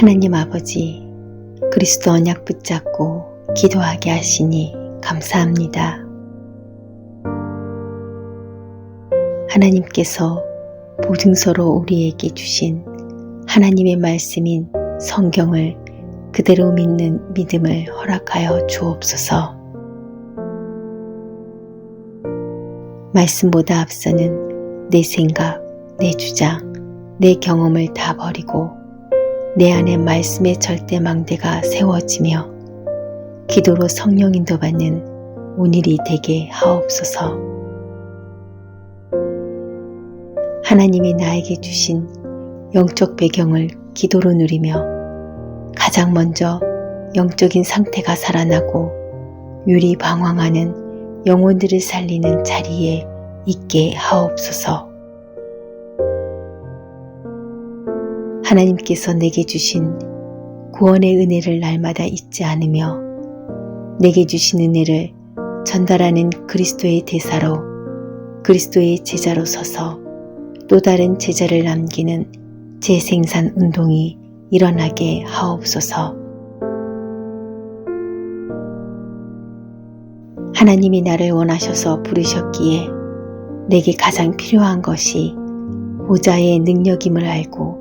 하나님 아버지, 그리스도 언약 붙잡고 기도하게 하시니 감사합니다. 하나님께서 보증서로 우리에게 주신 하나님의 말씀인 성경을 그대로 믿는 믿음을 허락하여 주옵소서. 말씀보다 앞서는 내 생각, 내 주장, 내 경험을 다 버리고 내 안에 말씀의 절대 망대가 세워지며 기도로 성령 인도받는 오늘이 되게 하옵소서. 하나님이 나에게 주신 영적 배경을 기도로 누리며 가장 먼저 영적인 상태가 살아나고 유리 방황하는 영혼들을 살리는 자리에 있게 하옵소서. 하나님께서 내게 주신 구원의 은혜를 날마다 잊지 않으며 내게 주신 은혜를 전달하는 그리스도의 대사로 그리스도의 제자로 서서 또 다른 제자를 남기는 재생산 운동이 일어나게 하옵소서. 하나님이 나를 원하셔서 부르셨기에 내게 가장 필요한 것이 보좌의 능력임을 알고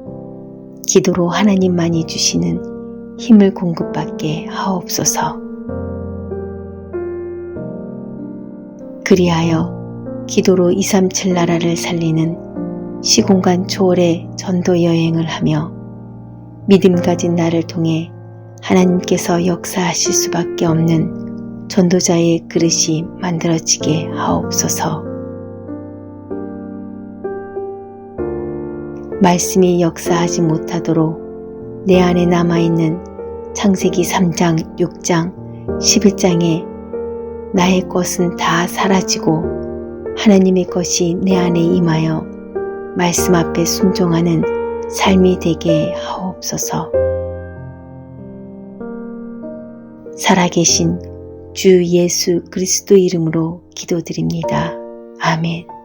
기도로 하나님만이 주시는 힘을 공급받게 하옵소서. 그리하여 기도로 237 나라를 살리는 시공간 초월의 전도 여행을 하며 믿음 가진 나를 통해 하나님께서 역사하실 수밖에 없는 전도자의 그릇이 만들어지게 하옵소서. 말씀이 역사하지 못하도록 내 안에 남아있는 창세기 3장, 6장, 11장에 나의 것은 다 사라지고 하나님의 것이 내 안에 임하여 말씀 앞에 순종하는 삶이 되게 하옵소서. 살아계신 주 예수 그리스도 이름으로 기도드립니다. 아멘.